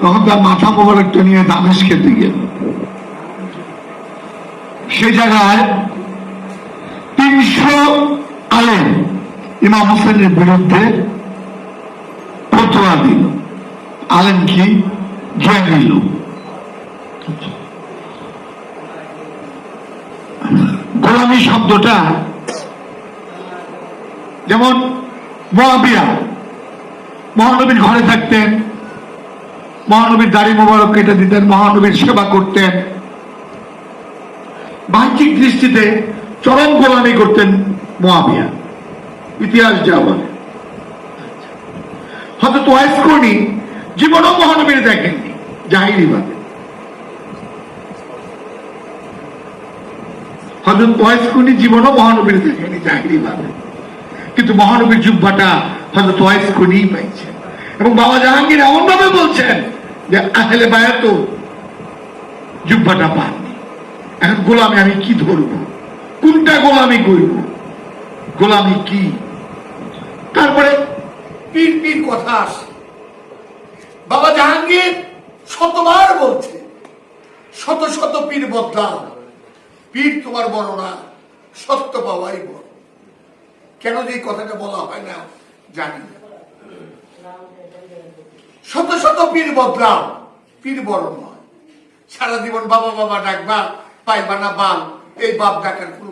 তখন তার মাথা মোবারকটা নিয়ে দামেশ খেতে গেল। সে জায়গায় তিনশো আলেম ইমাম হোসেনের বিরুদ্ধে ফতোয়া দিল। আলেম কি? জ্ঞানী লোক। গোলামী শব্দটা যেমন মহাবিয়া মহানবীর ঘরে থাকতেন মহানবীর দাড়ি মোবারক কেটে দিতেন, মহানবীর সেবা করতেন। বাহ্যিক দৃষ্টিতে চরম গোলামি করতেন মহাবিয়া। ইতিহাস যা বলে। হয়তো তোয়াইস কর্ণী জীবনও মহানবীর দেখেননি, জাহিরি বাদে। হজরত জীবনও মহানবীর দেখেনি কিন্তু মহানবীর হজরত পাইছেন এবং বাবা জাহাঙ্গীর এমন ভাবে বলছেন যে আহলে বায়াত জুব্বাটা পাননি এখন গোলামি আমি কি ধরবো? কোনটা গোলামি করব? গোলামি কি? তারপরে পীর পীর কথা আসে। বাবা জাহাঙ্গীর শতবার বলছে, শত শত পীর বদলাও। পীর তোমার বড় না সত্য পাওয়াই বড়। কেন যে কথাটা বলা হয় না, জানি না। শত শত পীর বদলাও। পীর বড় নয়। সারা জীবন বাবা বাবা ডাকবা পাইবা না বাল, এই বাপ ডাকার কোনো